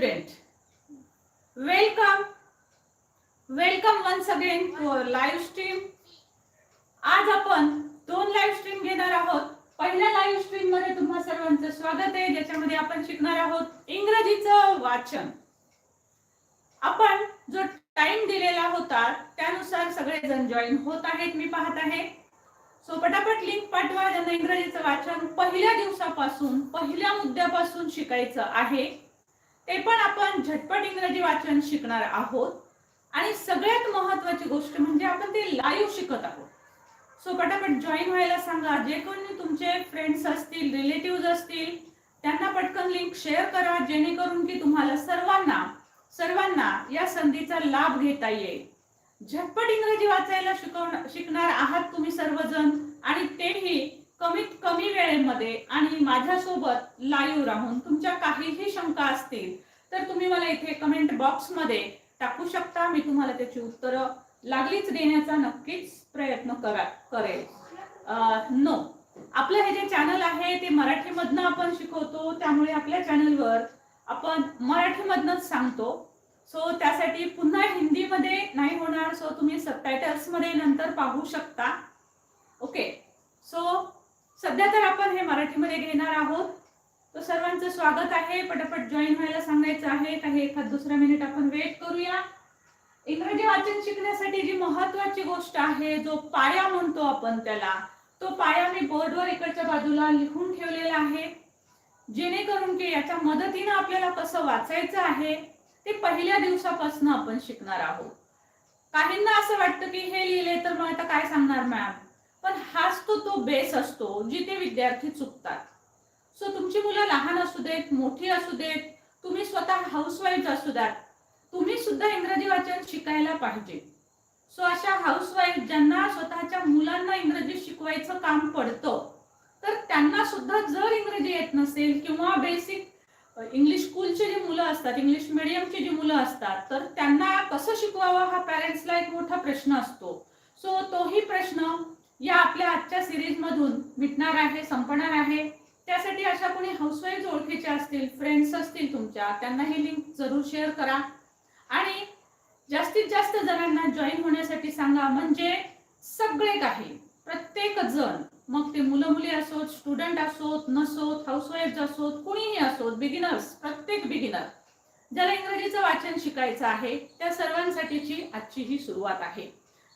student. Welcome. Welcome once again to our live stream. आज आपण दोन लाईव्ह स्ट्रीम घेणार आहोत. पहिल्या लाईव्ह स्ट्रीममध्ये तुम्हा सर्वांचं स्वागत आहे. ज्याच्यामध्ये आपण शिकणार आहोत इंग्रजीचं वाचन. आपण जो टाइम दिलेला होता त्यानुसार सगळेजण जॉईन होत आहेत. मी पाहत आहे. सो पटापट लिंक पाठवा. ज्यांना इंग्रजीचं वाचन पहिल्या दिवसापासून पहिल्या मुद्द्यापासून शिकायचं आहे. ते पण आपण झटपट इंग्रजी वाचन शिकणार आहोत. आणि सगळ्यात महत्वाची गोष्ट म्हणजे आपण ते लाईव्ह शिकत आहोत. सो पटापट जॉईन व्हायला सांगा. जे कोणी तुमचे फ्रेंड्स असतील रिलेटिव्ह असतील त्यांना पटकन लिंक शेअर करा जेणेकरून की तुम्हाला सर्वांना सर्वांना या संधीचा लाभ घेता येईल. झटपट इंग्रजी वाचायला शिकवण शिकणार आहात तुम्ही सर्वजण. आणि तेही कमीत कमी वेळेमध्ये आणि माझ्यासोबत लाईव्ह राहून तुमच्या काहीही शंका असतील तर तुम्ही मला इथे कमेंट बॉक्समध्ये टाकू शकता. मी तुम्हाला त्याची उत्तरं लागलीच देण्याचा नक्कीच प्रयत्न करा करेल. नो आपलं हे जे चॅनल आहे ते मराठीमधनं आपण शिकवतो. त्यामुळे आपल्या चॅनलवर आपण मराठीमधनंच सांगतो. सो त्यासाठी पुन्हा हिंदीमध्ये नाही होणार. सो तुम्ही सबटायटल्समध्ये नंतर पाहू शकता. ओके सो सध्या तर आपण हे मराठीमध्ये घेणार आहोत. तर सर्वांचं स्वागत आहे. पटापट जॉईन व्हायला सांगायचं आहे. काही एखाद दुसरा मिनिट आपण वेट करूया. इंग्रजी वाचन शिकण्यासाठी जी महत्वाची गोष्ट आहे जो पाया म्हणतो आपण त्याला तो पाया मी बोर्डवर इकडच्या बाजूला लिहून ठेवलेला आहे. जेणेकरून की याच्या मदतीनं आपल्याला कसं वाचायचं आहे ते पहिल्या दिवसापासून आपण शिकणार आहोत. काहींना असं वाटतं की हे लिहिले तर मग आता काय सांगणार मॅम पण हाच तो तो बेस असतो जिथे विद्यार्थी चुकतात. सो तुमची मुलं लहान असू देत मोठी असू देत तुम्ही स्वतः हाऊसवाईफ असू द्यात तुम्ही सुद्धा इंग्रजी वाचन शिकायला पाहिजे. सो अशा हाऊसवाईफ ज्यांना स्वतःच्या मुलांना इंग्रजी शिकवायचं काम पडतं तर त्यांना सुद्धा जर इंग्रजी येत नसेल किंवा बेसिक इंग्लिश स्कूलची जी मुलं असतात इंग्लिश मिडियमची जी मुलं असतात तर त्यांना कसं शिकवावं हा पॅरेंट्सला एक मोठा प्रश्न असतो. सो तोही प्रश्न या आपल्या आजच्या सिरीज मधून मिटणार आहे संपणार आहे. त्यासाठी अशा कोणी हाऊसवाईफ ओळखीच्या असतील फ्रेंड्स असतील तुमच्या त्यांना ही लिंक जरूर शेअर करा. आणि जास्तीत जास्त जणांना जॉईन होण्यासाठी सांगा म्हणजे सगळे काही प्रत्येक जण मग ते मुलं मुली असोत स्टुडंट असोत नसोत हाऊसवाईफ असोत कुणीही असोत बिगिनर्स प्रत्येक बिगिनर ज्याला इंग्रजीचं वाचन शिकायचं आहे त्या सर्वांसाठीची आजची ही सुरुवात आहे.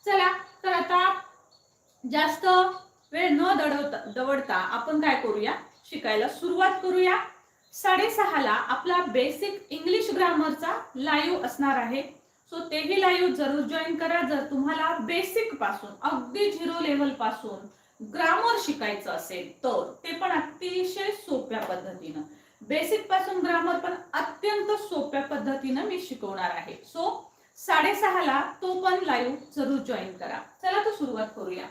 चला तर आता जास्त वेळ न दडवता दवडता आपण काय करूया? शिकायला सुरुवात करूया. साडेसहाला आपला बेसिक इंग्लिश ग्रामरचा लाईव्ह असणार आहे. सो तेही लाईव्ह जरूर जॉईन करा जर तुम्हाला बेसिकपासून अगदी झिरो लेवलपासून ग्रामर शिकायचं असेल तर ते पण अतिशय सोप्या पद्धतीनं. बेसिकपासून ग्रामर पण अत्यंत सोप्या पद्धतीनं मी शिकवणार आहे. सो साडेसहाला तो पण लाईव्ह जरूर जॉईन करा. चला तर सुरुवात करूया.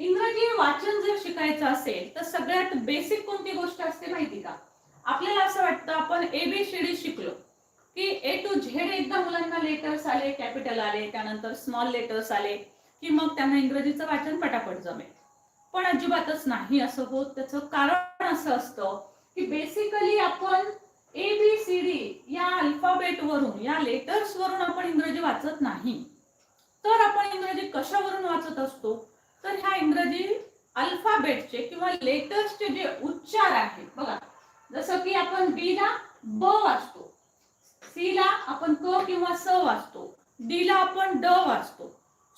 इंग्रजी वाचन जर शिकायचं असेल तर सगळ्यात बेसिक कोणती गोष्ट असते माहिती का? आपल्याला असं वाटतं आपण एबीसीडी शिकलो. की ए टू झेड एकदा मुलांना लेटर्स आले कॅपिटल आले त्यानंतर स्मॉल लेटर्स आले की मग त्यांना इंग्रजीचं वाचन पटापट जमेल. पण अजिबातच नाही असं होत. त्याचं कारण असं असतं की बेसिकली आपण ए बी सी डी या अल्फाबेट वरून या लेटर्स वरून आपण इंग्रजी वाचत नाही. तर आपण इंग्रजी कशावरून वाचत असतो? तर ह्या इंग्रजी अल्फाबेटचे किंवा लेटर्सचे जे उच्चार आहेत बघा. जसं की आपण बी ला ब वाचतो. सी ला आपण क किंवा स वाचतो. डी ला आपण ड वाचतो.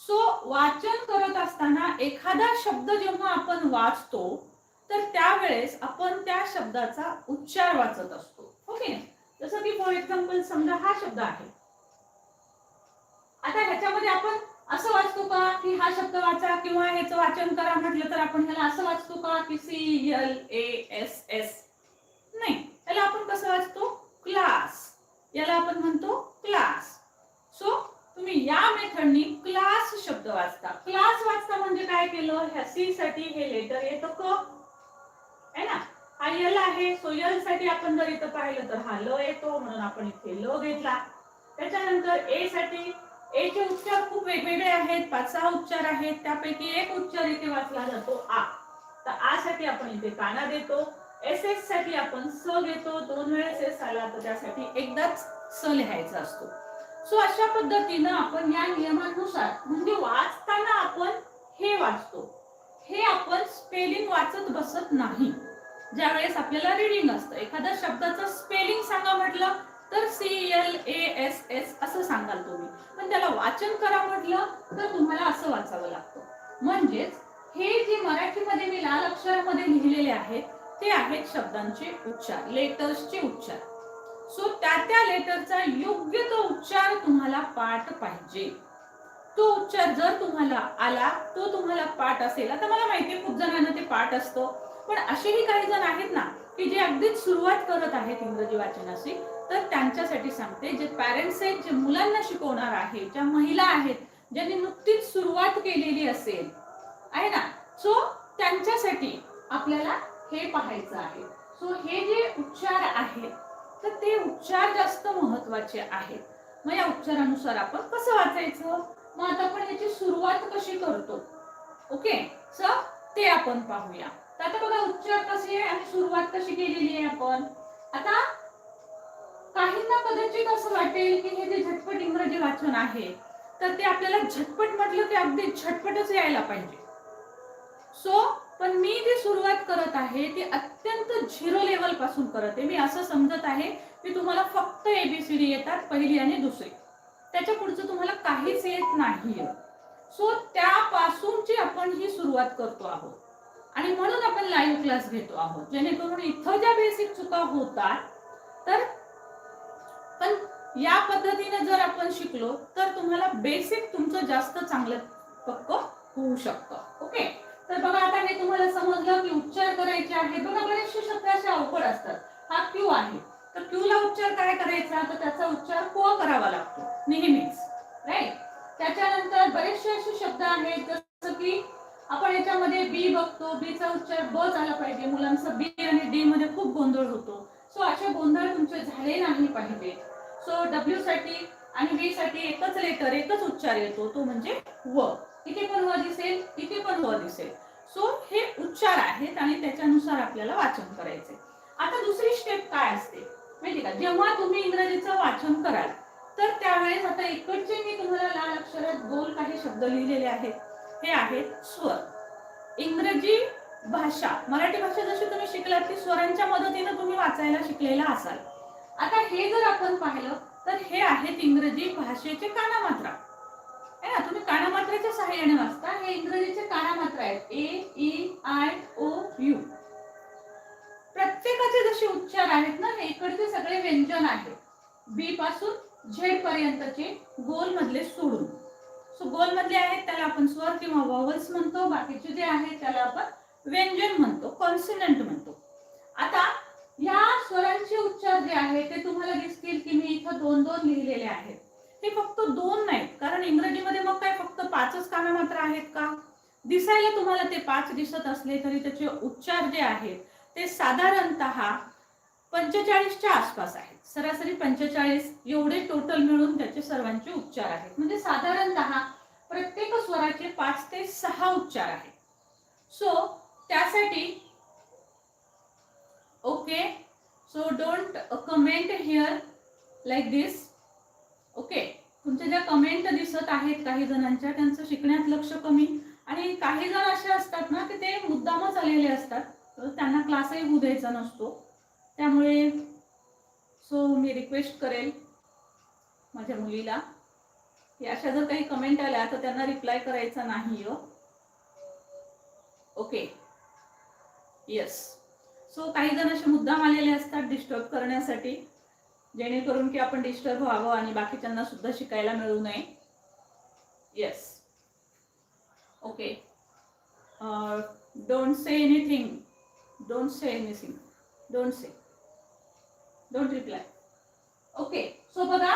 सो वाचन करत असताना एखादा शब्द जेव्हा आपण वाचतो तर त्यावेळेस आपण त्या शब्दाचा उच्चार वाचत असतो. हो ओके जसं की फॉर एक्झाम्पल समजा हा शब्द आहे. आता ह्याच्यामध्ये आपण असं वाचतो का की हा शब्द वाचा किंवा ह्याचं वाचन करा म्हटलं तर आपण ह्याला असं वाचतो का की C L A S S? नाही. याला आपण कसं वाचतो? क्लास. याला आपण म्हणतो क्लास. सो तुम्ही या मेथडनी क्लास शब्द वाचता. क्लास वाचता म्हणजे काय केलं? ह्या सी साठी हे लेटर येतं क. है ना? हा यल आहे. सो यलसाठी आपण जर इथं पाहिलं तर हा ल येतो. म्हणून आपण इथे ल घेतला. त्याच्यानंतर ए साठी ए चे उच्चार खूप वेगवेगळे आहेत पाच सहा उच्चार आहेत त्यापैकी एक उच्चार इथे वाचला जातो आ. तर आ साठी आपण इथे काना देतो एस एससाठी आपण स घेतो दोन वेळेस एस आला तर त्यासाठी एकदाच स लिहायचा असतो. सो अशा पद्धतीनं आपण या नियमानुसार म्हणजे वाचताना आपण हे वाचतो. हे आपण स्पेलिंग वाचत बसत नाही. ज्यावेळेस आपल्याला रिडिंग असतं एखाद्या शब्दाचं स्पेलिंग सांगा म्हटलं तर C L A S S असं सांगाल तुम्ही. पण त्याला वाचन करा म्हटलं तर तुम्हाला असं वाचावं लागतं. म्हणजेच हे जे मराठीमध्ये मी लाल अक्षरामध्ये लिहिलेले आहेत ते आहेत शब्दांचे उच्चार लेटर्सचे उच्चार. सो त्या त्या लेटरचा योग्य तो उच्चार तुम्हाला पाठ पाहिजे. तो उच्चार जर तुम्हाला आला तो तुम्हाला पाठ असेल आता मला माहिती खूप जणांना ते पाठ असतो पण असेही काही जण आहेत ना की जे अगदीच सुरुवात करत आहेत इंग्रजी वाचनाची तर त्यांच्यासाठी सांगते जे पॅरेंट्स आहेत जे मुलांना शिकवणार आहे ज्या महिला आहेत ज्यांनी नुकतीच सुरुवात केलेली असेल आहे ना? सो त्यांच्यासाठी आपल्याला हे पाहायचं आहे. सो हे जे उच्चार आहेत तर ते उच्चार जास्त महत्त्वाचे आहेत. मग या उच्चारानुसार आपण कसं वाचायचं? मग आता आपण याची सुरुवात कशी करतो? ओके सर ते आपण पाहूया. तर आता बघा उच्चार कसे आहे आणि सुरुवात कशी केलेली आहे आपण? आता काहींना कदाचित असं वाटेल की हे जे झटपट इंग्रजी वाचन आहे तर ते आपल्याला झटपट म्हटलं की अगदी झटपटच यायला पाहिजे. सो पण मी जी सुरुवात करत आहे ती अत्यंत झिरो लेवलपासून करत आहे. मी असं समजत आहे की तुम्हाला फक्त एबीसीडी येतात पहिली आणि दुसरी. त्याच्या पुढचं तुम्हाला काहीच येत नाही सो त्यापासूनची आपण ही सुरुवात करतो आहोत. आणि म्हणून आपण लाईव्ह क्लास घेतो आहोत. जेणेकरून इथं ज्या बेसिक चुका होतात तर पण या पद्धतीने जर आपण शिकलो तर तुम्हाला बेसिक तुमचं जास्त चांगलं पक्क होऊ शकतं. ओके तर बघा आता हे तुम्हाला समजलं की उच्चार करायचे आहे बघा बरेचसे शब्द असे अवघड असतात. हा क्यू आहे. तर क्यू ला उच्चार काय करायचा? तर त्याचा उच्चार को करावा लागतो. नेहमीच. राईट त्याच्यानंतर बरेचसे असे शब्द आहेत जसं की आपण याच्यामध्ये बी बघतो. बी चा उच्चार ब झाला पाहिजे. मुलांचा बी आणि डी मध्ये खूप गोंधळ होतो. सो असे गोंधळ तुमचे झाले नाही पाहिजे. सो डब्ल्यू साठी आणि व्ही साठी एकच लेटर एकच उच्चार येतो तो म्हणजे व. इथे पण व दिसेल इथे पण व दिसेल. सो हे उच्चार आहेत आणि त्याच्यानुसार आपल्याला वाचन करायचे आता दुसरी स्टेप काय असते? माहिती का? जेव्हा तुम्ही इंग्रजीचं वाचन कराल तर त्यावेळेस आता इकडचे मी तुम्हाला लाल अक्षरात गोल काही शब्द लिहिलेले आहेत. हे आहेत स्वर. इंग्रजी भाषा मराठी भाषा जशी तुम्ही शिकलात ती स्वरांच्या मदतीने तुम्ही वाचायला शिकलेला असाल. आता हे जर आपण पाहिलं तर हे आहेत इंग्रजी भाषेचे कानामात्रा. आहे ना? तुम्ही कानामात्रेच्या सहाय्याने वाचता. हे इंग्रजीचे कानामात्रा आहेत. A E I O U प्रत्येकाचे जसे उच्चार आहेत ना हे इकडचे सगळे व्यंजन आहेत बी पासून झेड पर्यंतचे गोल मधले सोडून. सो गोल मधले आहेत त्याला आपण स्वर किंवा वॉवल्स म्हणतो. बाकीचे जे आहेत त्याला आपण व्यंजन म्हणतो. कॉन्सिनंट म्हणतो आता या स्वरांचे उच्चार जे आहेत ते तुम्हाला दिसतील की मी इथं दोन दोन लिहिलेले आहेत. हे फक्त दोन नाहीत. कारण इंग्रजीमध्ये मग काय फक्त पाचच कानामात्र आहेत का? दिसायला तुम्हाला ते पाच दिसत असले तरी त्याचे उच्चार जे आहेत ते साधारणत पंचेचाळीसच्या आसपास आहेत. सरासरी पंचेचाळीस एवढे टोटल मिळून त्याचे सर्वांचे उच्चार आहेत. म्हणजे साधारणत प्रत्येक स्वराचे पाच ते सहा उच्चार आहेत. सो त्यासाठी okay so don't comment here like this okay तुमच्या ज्या कमेंट दिसत आहेत काही जणांच्या त्यांचं शिकण्यात लक्ष कमी. आणि काही जण असे असतात ना की ते मुद्दामच आलेले असतात. तर त्यांना क्लासही होऊ द्यायचा नसतो. त्यामुळे सो मी रिक्वेस्ट करेल माझ्या मुलीला की अशा जर काही कमेंट आल्या तर त्यांना रिप्लाय करायचा नाही हो. ओके येस सो काही जण असे मुद्दाम आलेले असतात डिस्टर्ब करण्यासाठी. जेणेकरून की आपण डिस्टर्ब व्हावं आणि बाकीच्यांना सुद्धा शिकायला मिळू नये. Yes okay don't say anything don't say anything don't say don't reply okay so बघा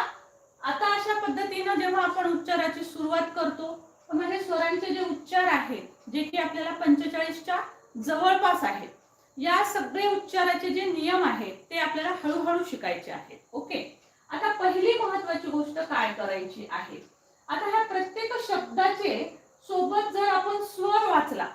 आता अशा पद्धतीनं जेव्हा आपण उच्चाराची सुरुवात करतो तर म्हणजे स्वरांचे जे उच्चार आहेत जे की आपल्याला पंचेचाळीसच्या जवळपास आहेत या सगळे उच्चाराचे जे नियम आहेत ते आपल्याला हळूहळू शिकायचे आहेत. ओके आता पहिली महत्वाची गोष्ट काय करायची आहे? आता ह्या प्रत्येक शब्दाचे सोबत जर आपण स्वर वाचला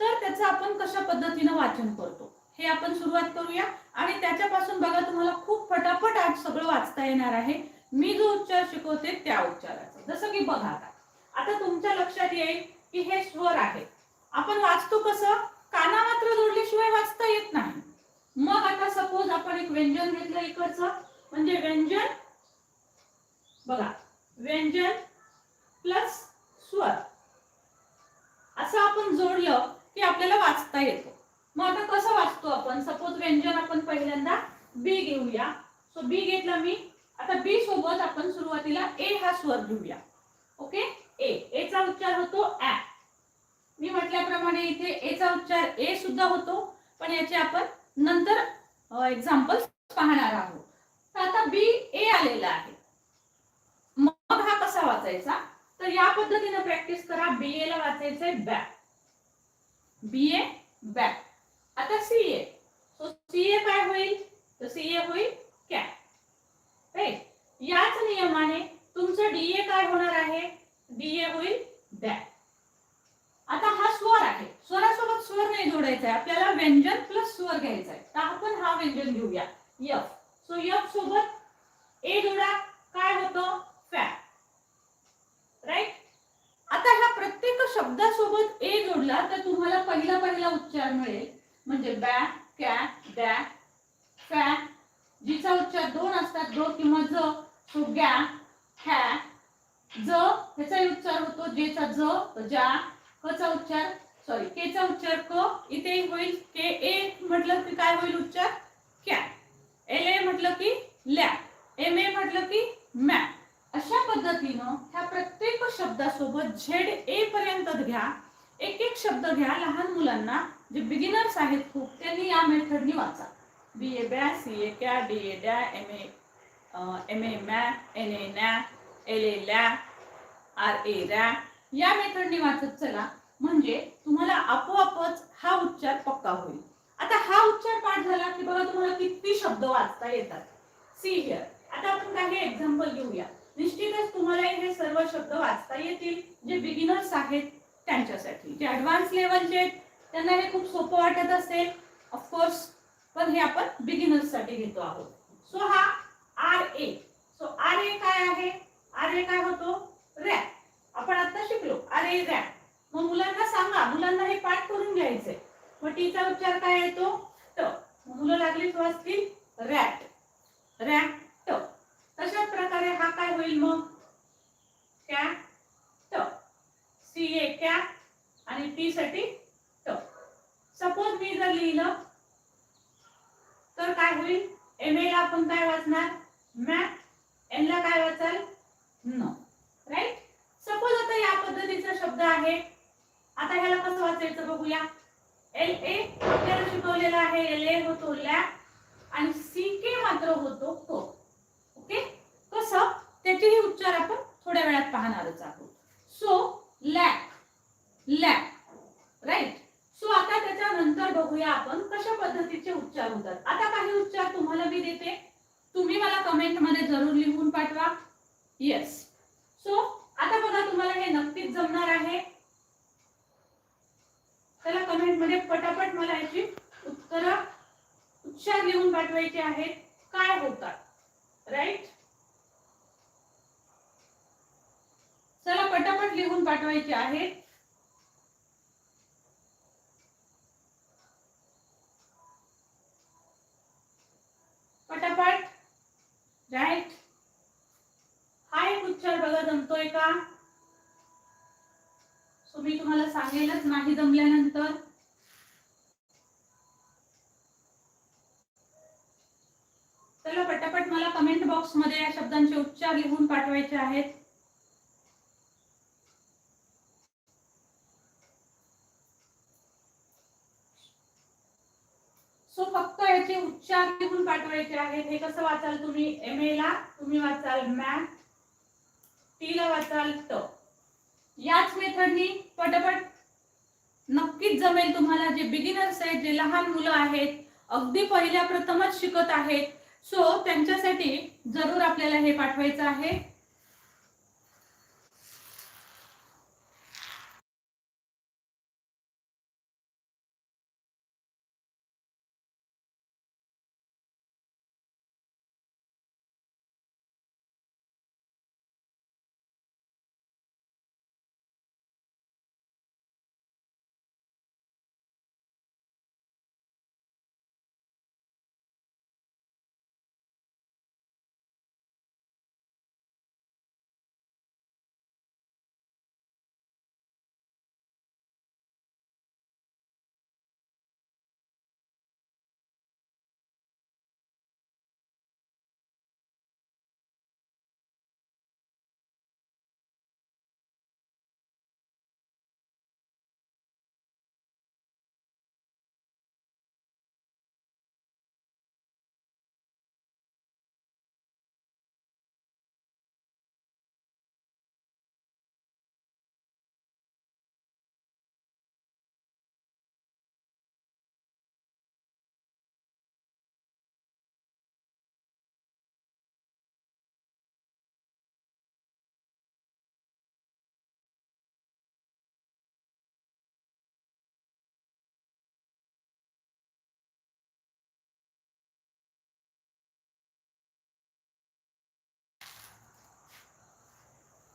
तर त्याचं आपण कशा पद्धतीनं वाचन करतो? हे आपण सुरुवात करूया. आणि त्याच्यापासून बघा तुम्हाला खूप फटाफट आज सगळं वाचता येणार आहे. मी जो उच्चार शिकवते त्या उच्चाराचा. जसं की बघा आता. आता तुमच्या लक्षात येईल की हे स्वर आहे. आपण वाचतो कसं? काना मात्र जोडल्याशिवाय वाचता येत नाही. मग आता सपोज आपण एक व्यंजन घेतलं इकडचं. म्हणजे व्यंजन बघा व्यंजन प्लस स्वर. असं आपण जोडलं की आपल्याला वाचता येतो. मग आता कसं वाचतो आपण? सपोज व्यंजन आपण पहिल्यांदा बी घेऊया. सो बी घेतला मी. आता बी सोबत आपण सुरुवातीला ए हा स्वर घेऊया. ओके ए ए चा उच्चार होतो ऍ म्हटल्याप्रमाणे इथे ए चा उच्चार ए सुद्धा होतो पण याचे आपण नंतर एक्झाम्पल पाहणार आहोत. तर आता बी ए आलेला आहे. मग हा कसा वाचायचा? तर या पद्धतीने प्रॅक्टिस करा. बी ए ला वाचायचंय बॅक बी ए बॅक आता C A so C A काय होईल? तर सी ए होईल कॅप राईट याच नियमाने तुमचं डी ए काय होणार आहे? डी ए होईल बॅक आता हा स्वर आहे. स्वरासोबत स्वर नाही जोडायचा आहे आपल्याला व्यंजन प्लस स्वर घ्यायचा आहे तर आपण हा व्यंजन घेऊया. यफ सो यफ सोबत ए जोडा. काय होतं? फॅट राईट आता ह्या प्रत्येक शब्दासोबत ए जोडला तर तुम्हाला पहिला पहिला उच्चार मिळेल. म्हणजे बॅ कॅ डॅ फॅ जिचा उच्चार दोन असतात दो किंवा ज. तो गॅ हॅ ज. ह्याचाही उच्चार होतो. जेचा ज जा. क कचा उच्चार सॉरी केचा उच्चार क इथे होईल के ए म्हटलं की काय होईल उच्चार? कॅ एल ए म्हटलं की लॅ एम ए म्हटलं की मॅ अशा पद्धतीनं ह्या प्रत्येक शब्दासोबत झेड ए पर्यंत घ्या. एक एक शब्द घ्या लहान मुलांना. जे बिगिनर्स आहेत खूप त्यांनी या मेथडनी वाचा. बी ए बॅ सी ए कॅ डी ए डॅ एम ए एम ए मॅ एन ए नॅ एल ए लॅ आर ए रॅ या मेथडने वाचत चला. म्हणजे तुम्हाला आपोआपच हा उच्चार पक्का होईल. आता हा उच्चार पाठ झाला की बघा तुम्हाला किती शब्द वाचता येतात. सी हिअर आता आपण काही एक्झाम्पल घेऊया. निश्चितच तुम्हाला हे सर्व शब्द वाचता येतील जे बिगिनर्स आहेत त्यांच्यासाठी. जे ऍडव्हान्स लेवलचे आहेत त्यांना हे खूप सोपं वाटत असेल. ऑफकोर्स पण हे आपण बिगिनर्ससाठी घेतो आहोत. सो हा R A so R A काय आहे? आर ए काय होतो? रॅप आपण आता शिकलो. अरे रॅप मग मुलांना सांगा. मुलांना हे पाठ करून घ्यायचंय. मग टीचा उच्चार काय येतो? ट मुलं लागली वाचतील? रॅट. रॅट. ट तशाच प्रकारे हा काय होईल मग? कॅ ट सी ए कॅ आणि टी साठी ट सपोज मी जर लिहिलं तर काय होईल? एम ए ला आपण काय वाचणार? मॅप एन ला काय वाचाल? न राईट सपोज आता या पद्धतीचा शब्द आहे आता ह्याला बघूया. एल ए आपल्याला शिकवलेला आहे एल ए होतो लॅ आणि सी के मात्र होतो को. ओके? कसं? त्याचेही उच्चार आपण थोड्या वेळात पाहणारच आहोत. So lack lack right? So आता त्याच्यानंतर बघूया आपण कशा पद्धतीचे उच्चार होतात. आता काही उच्चार तुम्हाला मी देते. तुम्ही मला कमेंटमध्ये जरूर लिहून पाठवा. येस सो आता बघा तुम्हाला हे नक्कीच जमणार आहे. त्याला कमेंटमध्ये पटापट मला याची उत्तर उच्चार लिहून पाठवायचे आहेत. काय होतात? राईट चला पटापट लिहून पाठवायचे आहेत पटापट राईट हा एक उच्चार बघा जमतोय का मी तुम्हाला सांगेलच नाही जमल्यानंतर. चला पटापट मला कमेंट बॉक्समध्ये या शब्दांचे उच्चार लिहून पाठवायचे आहेत. सो फक्त याचे उच्चार लिहून पाठवायचे आहेत. हे कसं वाचाल तुम्ही? एम ए ला तुम्ही वाचाल मॅथ टी ला वाचाल तर याच मेथडनी पटपट नक्कीच जमेल तुम्हाला जे बिगिनर्स आहेत जे लहान मुलं आहेत अगदी पहिल्या प्रथमच शिकत आहेत. सो त्यांच्यासाठी जरूर आपल्याला हे पाठवायचं आहे.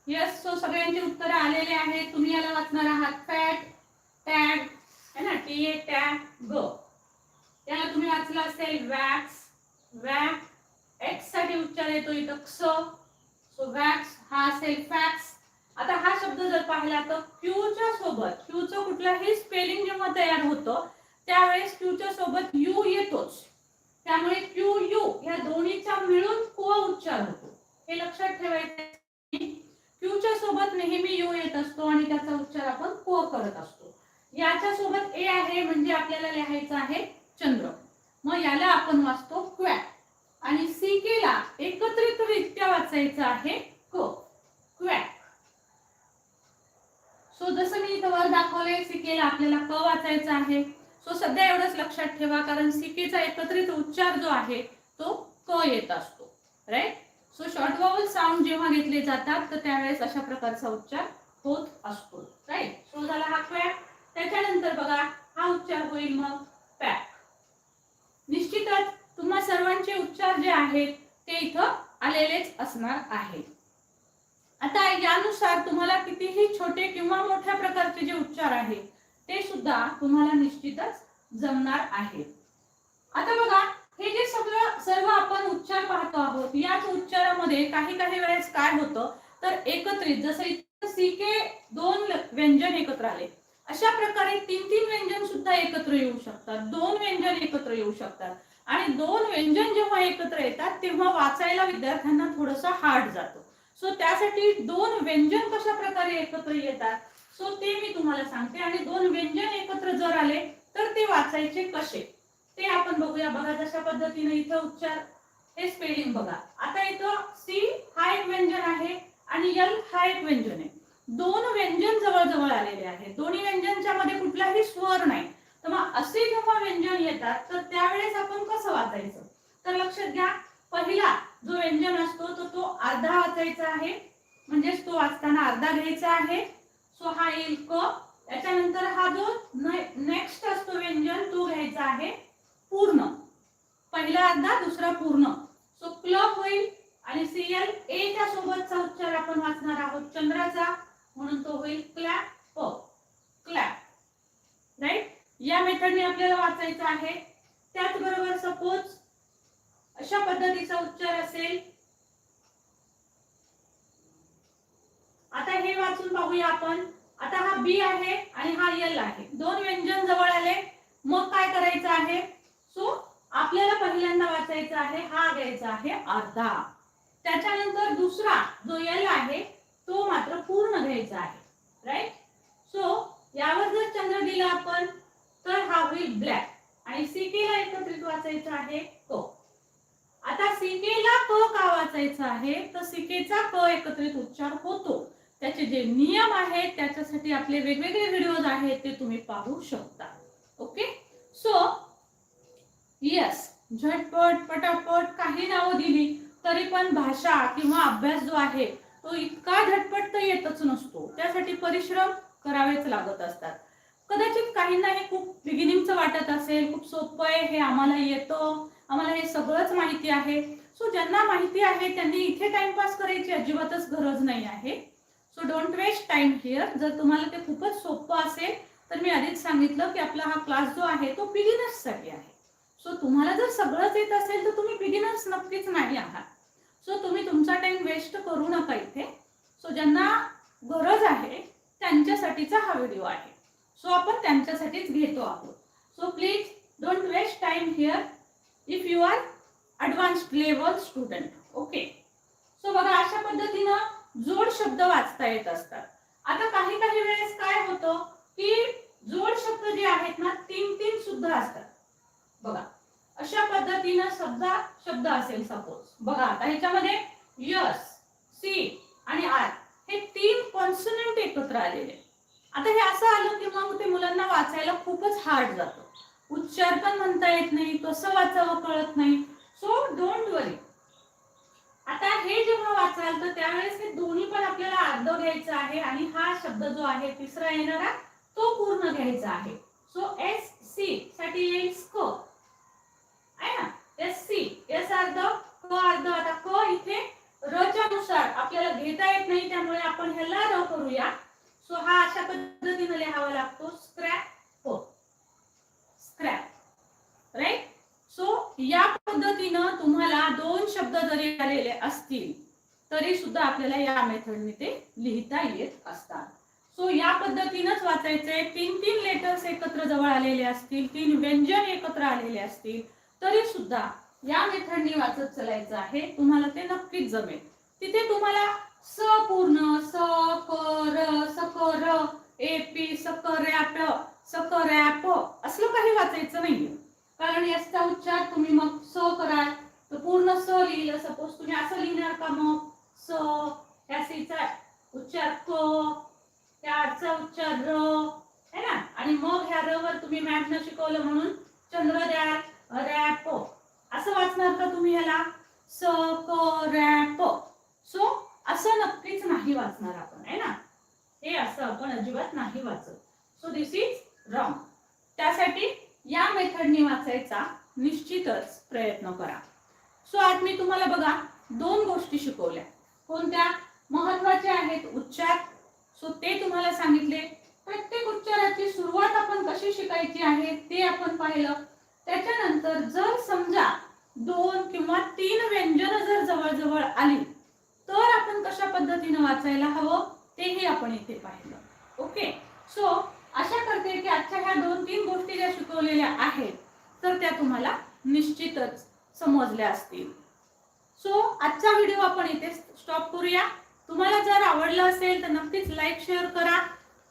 येस सो सगळ्यांची उत्तरं आलेले आहेत. तुम्ही याला वाचणार आहात. फॅट टॅग है ना? टी ए टॅग ग त्याला तुम्ही वाचलं असेल वॅक्स वॅक एक्ससाठी उच्चार येतो इथं क्स सो वॅक्स हा असेल फॅक्स आता हा शब्द जर पाहिला तर क्यूच्या सोबत क्यूचं कुठलाही स्पेलिंग जेव्हा तयार होतं त्यावेळेस क्यूच्या सोबत यू येतोच. त्यामुळे क्यू यू या दोन्हीचा मिळून को उच्चार होतो. हे लक्षात ठेवायचं क्यूच्या सोबत नेहमी यू येत असतो आणि त्याचा उच्चार आपण को करत असतो. याच्या सोबत ए आहे म्हणजे आपल्याला लिहायचं आहे चंद्र. मग याला आपण वाचतो क्वॅ. आणि सी केला एकत्रितरित्या वाचायचं आहे क. क्वॅक सो जसं मी इथं वर दाखवले सिकेला आपल्याला क वाचायचा आहे. सो सध्या एवढंच लक्षात ठेवा कारण सिकेचा एकत्रित उच्चार जो आहे तो क येत असतो. Right so short vowel sound जेव्हा घेतले जातात तर त्यावेळेस अशा प्रकारचा उच्चार होत असतो. राईट सो झाला हा क्वॅक त्याच्यानंतर बघा हा उच्चार होईल मग पॅक निश्चितच तुम्हा सर्वांचे उच्चार जे आहेत ते इथं आलेलेच असणार आहेत. आता यानुसार तुम्हाला कितीही छोटे किंवा मोठ्या प्रकारचे जे उच्चार आहेत ते सुद्धा तुम्हाला निश्चितच जमणार आहे आता बघा हे जे सगळं सर्व आपण उच्चार पाहतो आहोत याच उच्चारामध्ये काही काही वेळेस काय होतं तर एकत्रित जसं इथं सी के दोन व्यंजन एकत्र आले. अशा प्रकारे तीन तीन व्यंजन सुद्धा एकत्र येऊ शकतात. दोन व्यंजन एकत्र येऊ शकतात. आणि दोन व्यंजन जेव्हा एकत्र येतात तेव्हा वाचायला विद्यार्थ्यांना थोडंसं हार्ड जातो. सो त्यासाठी दोन व्यंजन कशा प्रकारे एकत्र येतात सो ते मी तुम्हाला सांगते. आणि दोन व्यंजन एकत्र जर आले तर ते वाचायचे कसे? ते आपण बघूया. बघा जशा पद्धतीने इथं उच्चार हे स्पेलिंग बघा. आता इथं सी हा एक व्यंजन आहे आणि यल हा एक व्यंजन आहे. दोन व्यंजन जवळ जवळ आलेले आहेत. दोन्ही व्यंजनच्या मध्ये कुठलाही स्वर नाही. तर मग असे जेव्हा व्यंजन येतात तर त्यावेळेस आपण कसं वाचायचं? तर लक्षात घ्या पहिला जो व्यंजन असतो तो तो अर्धा वाचायचा आहे. म्हणजेच तो वाचताना अर्धा घ्यायचा आहे. सो हा येईल क. त्याच्यानंतर हा जो नेक्स्ट असतो व्यंजन तो घ्यायचा आहे. पूर्ण. पहिला अर्धा दुसरा पूर्ण. सो क्लब होईल आणि सीएल ए च्या सोबतचा उच्चार आपण वाचणार आहोत. चंद्राचा म्हणून तो होईल क्लॅप क्लॅप राईट या मेथडने आपल्याला वाचायचं आहे. त्याचबरोबर सपोज अशा पद्धतीचा उच्चार असेल. आता हे वाचून पाहूया आपण. आता हा बी आहे आणि हा एल आहे. दोन व्यंजन जवळ आले. मग काय करायचं आहे? सो आपल्याला पहिल्यांदा वाचायचा आहे हा घ्यायचा आहे अर्धा. त्याच्यानंतर दुसरा जो एल आहे तो मात्र पूर्ण घ्यायचा आहे. राईट सो यावर जर चंद्र दिला आपण तर हा होईल ब्लॅक आणि सीकेला एकत्रित वाचायचं आहे क आता सीकेला क का वाचायचा आहे? तर सीकेचा क एकत्रित उच्चार होतो. त्याचे जे नियम आहेत त्याच्यासाठी आपले वेगवेगळे व्हिडिओज आहेत ते तुम्ही पाहू शकता. ओके सो येस झटपट पटापट काही नावं दिली तरी पण भाषा किंवा अभ्यास जो आहे तो इतका झटपट तर येतच नसतो. त्यासाठी परिश्रम करावेच लागत असतात. कदाचित काहींना हे खूप बिगिनिंगचं वाटत असेल खूप सोपं आहे हे आम्हाला येतं आम्हाला हे सगळंच माहिती आहे. सो ज्यांना माहिती आहे त्यांनी इथे टाइमपास करायची अजिबातच गरज नाही आहे. So don't waste time here जर तुम्हाला ते खूपच सोपं असेल तर मी आधीच सांगितलं की आपला हा क्लास जो आहे तो बिगिनर्ससाठी आहे. सो तुम्हाला जर सगळंच येत असेल तर तुम्ही बिगिनर्स नक्कीच नाही आहात. सो तुम्ही तुमचा टाइम वेस्ट करू नका इथे. सो ज्यांना गरज आहे त्यांच्यासाठीचा हा व्हिडिओ आहे. सो आपण त्यांच्यासाठीच घेतो आहोत. So please don't waste time here if you are advanced level student okay so बघा अशा पद्धतीनं जोड शब्द वाचता येत असतात. आता काही काही वेळेस काय होतं की जोड शब्द जे आहेत ना तीन तीन सुद्धा असतात. बघा अशा पद्धतीनं शब्दा शब्द असेल सपोज बघा आता ह्याच्यामध्ये यस सी आणि आर हे तीन कॉन्सनंट एकत्र आलेले. आता हे असं आलं की मग ते मुलांना वाचायला खूपच हार्ड जातं. उच्चार पण म्हणता येत नाही कसं वाचावं कळत नाही. सो डोंट वरी आता हे जेव्हा वाचाल तर त्यावेळेस हे दोन्ही पण आपल्याला अर्ध घ्यायचं आहे आणि हा शब्द जो आहे तिसरा येणारा तो पूर्ण घ्यायचा आहे. सो एस सी साठी येईल स्क आहे ना एस सी एस अर्ध क अर्ध आता क इथे रच्या नुसार आपल्याला घेता येत नाही त्यामुळे आपण ह्याला र करूया. सो हा अशा पद्धतीने लिहावा लागतो. स्क्रॅप स्क्रॅप राईट सो या पद्धतीनं तुम्हाला दोन शब्द जरी आलेले असतील तरी सुद्धा आपल्याला या मेथडने ते लिहिता येत असतात. सो या पद्धतीनंच वाचायचंय. तीन तीन लेटर्स एकत्र जवळ आलेले असतील तीन व्यंजन एकत्र आलेले असतील तरी सुद्धा या मेथडनी वाचत चालायचं आहे. तुम्हाला ते नक्कीच जमेल. तिथे तुम्हाला स पूर्ण स क र स र ए पी स रॅप असलं काही वाचायचं नाहीये. कारण याचा उच्चार तुम्ही मग स कराल. तर पूर्ण स लिहिलं सपोज तुम्ही असं लिहिणार का मग? स. ह्या सीचा उच्चार क. त्या आठचा उच्चार र. है ना? आणि मग ह्या र वर तुम्ही मॅमनं शिकवलं म्हणून चंद्र रॅप असं वाचणार का तुम्ही ह्याला? स क रॅप सो असं नक्कीच नाही वाचणार आपण आहे ना? हे असं आपण अजिबात नाही वाचत. सो दिस इज रॉंग त्यासाठी या मेथडनी वाचायचा निश्चितच प्रयत्न करा. सो आज मी तुम्हाला बघा दोन गोष्टी शिकवल्या. कोणत्या? महत्त्वाच्या आहेत उच्चार. सो ते तुम्हाला सांगितले. प्रत्येक उच्चाराची सुरुवात आपण कशी शिकायची आहे ते आपण पाहिलं. त्याच्यानंतर जर समजा दोन किंवा तीन व्यंजन जर जवळजवळ आली तर आपण कशा पद्धतीने वाचायला हवं? तेही आपण इथे पाहिलं. ओके? सो आशा करते की आजच्या ह्या दोन तीन गोष्टी ज्या शिकवलेल्या आहेत तर त्या तुम्हाला निश्चितच समजल्या असतील. सो आजचा व्हिडिओ आपण इथे स्टॉप करूया. तुम्हाला जर आवडलं असेल तर नक्कीच लाईक शेअर करा.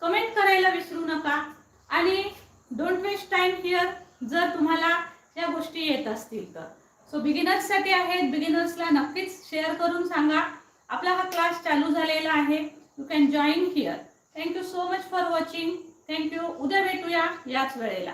कमेंट करायला विसरू नका. आणि डोंट वेस्ट टाइम हिअर जर तुम्हाला या गोष्टी येत असतील तर. सो बिगिनर्ससाठी आहेत. बिगिनर्सला नक्कीच शेअर करून सांगा. आपला हा क्लास चालू झालेला आहे. You can join here thank you so much for watching thank you उद्या भेटूया याच वेळेला.